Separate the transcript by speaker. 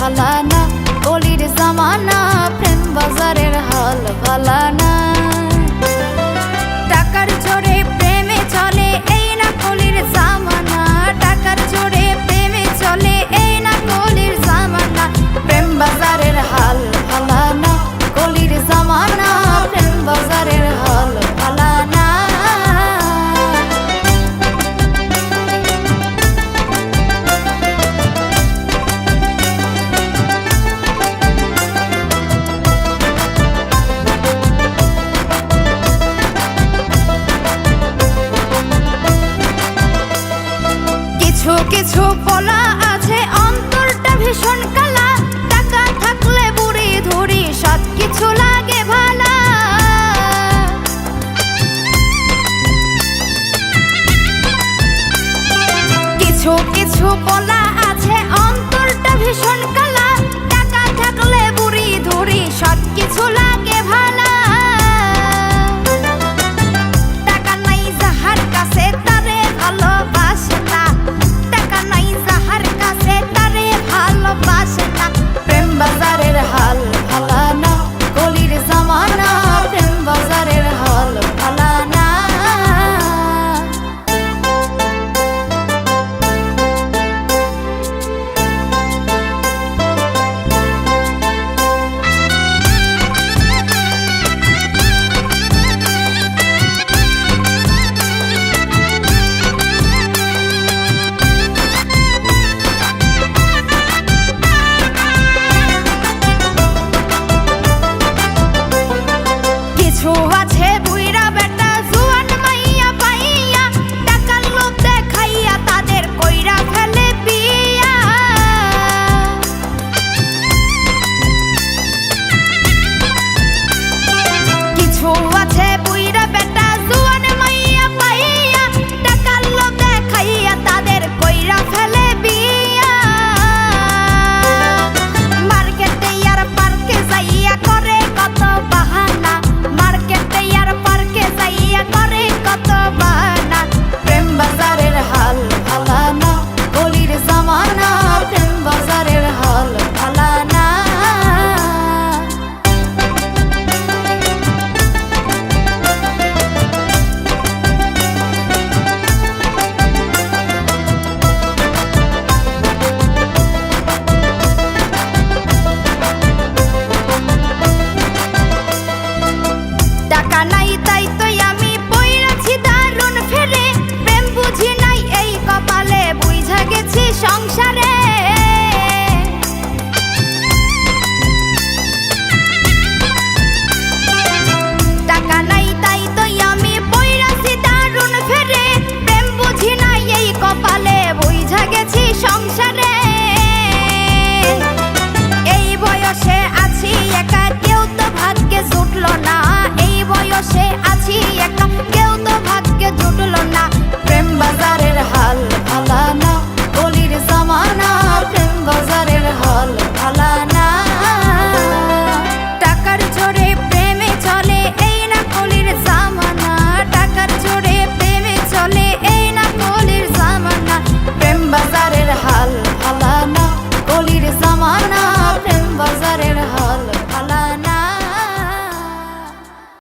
Speaker 1: yakala কিছু বলা আছে, অন্তরটা ভীষণ কালা। টাকা থাকলে বুড়ি ধরি সব কিছু লাগে ভালা। কিছু কিছু বলা আছে, অন্তরটা ভীষণ কালা। ছোঁয়া